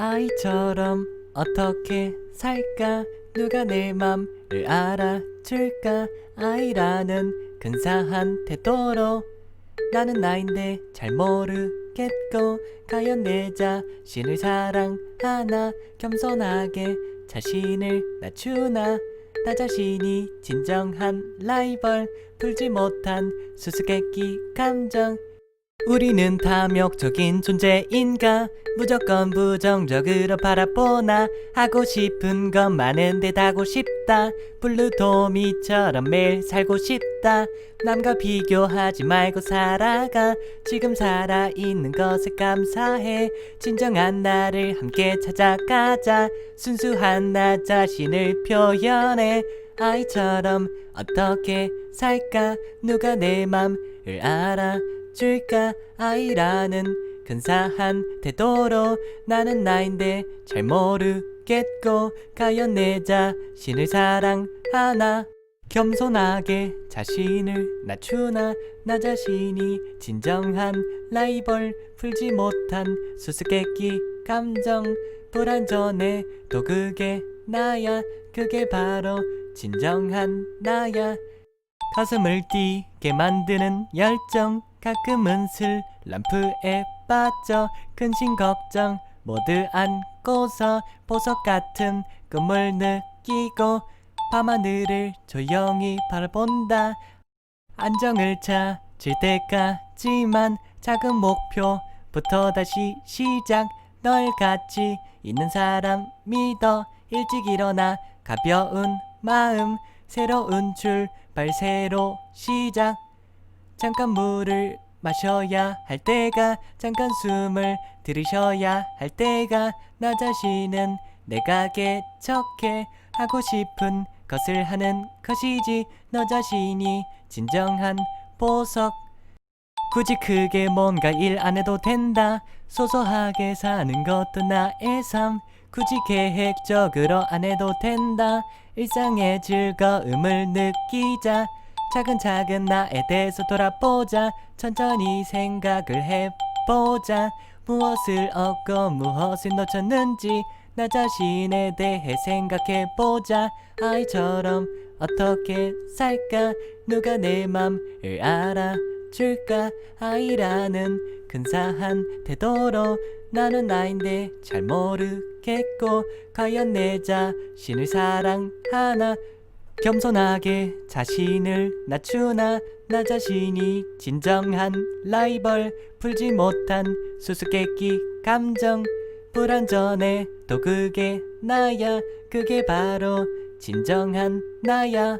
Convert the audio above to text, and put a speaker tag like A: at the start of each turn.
A: 아이처럼 어떻게 살까? 누가 내 맘을 알아줄까? 아이라는 근사한 태도로 나는 나인데 잘 모르겠고 과연 내 자신을 사랑하나? 겸손하게 자신을 낮추나? 나 자신이 진정한 라이벌 풀지 못한 수수께끼 감정 우리는 탐욕적인 존재인가? 무조건 부정적으로 바라보나? 하고 싶은 건 많은데 다고 싶다. 블루토미처럼 매일 살고 싶다. 남과 비교하지 말고 살아가. 지금 살아있는 것에 감사해. 진정한 나를 함께 찾아가자. 순수한 나 자신을 표현해. 아이처럼 어떻게 살까? 누가 내 맘을 알아 줄까? 아이라는 근사한 태도로 나는 나인데 잘 모르겠고 과연 내 자신을 사랑하나? 겸손하게 자신을 낮추나? 나 자신이 진정한 라이벌 풀지 못한 수수께끼 감정. 불안전해 또 그게 나야. 그게 바로 진정한 나야 가슴을 뛰게 만드는 열정 가끔은 슬럼프에 빠져 근심 걱정 모두 안고서 보석 같은 꿈을 느끼고 밤하늘을 조용히 바라본다. 안정을 찾을 때까지만 작은 목표부터 다시 시작. 널 같이 있는 사람 믿어. 일찍 일어나 가벼운 마음 새로운 출발 새로 시작. 잠깐 물을 마셔야 할 때가 잠깐 숨을 들이셔야 할 때가 나 자신은 내가 개척해 하고 싶은 것을 하는 것이지 너 자신이 진정한 보석. 굳이 크게 뭔가 일 안 해도 된다. 소소하게 사는 것도 나의 삶 굳이 계획적으로 안 해도 된다. 일상의 즐거움을 느끼자. 차근차근 나에 대해서 돌아보자. 천천히 생각을 해보자. 무엇을 얻고 무엇을 놓쳤는지 나 자신에 대해 생각해보자. 아이처럼 어떻게 살까? 누가 내 맘을 알아 줄까? 아이라는 근사한 태도로 나는 나인데 잘 모르겠고 과연 내 자신을 사랑하나? 겸손하게 자신을 낮추나? 나 자신이 진정한 라이벌 풀지 못한 수수께끼 감정. 불안전해 또 그게 나야. 그게 바로 진정한 나야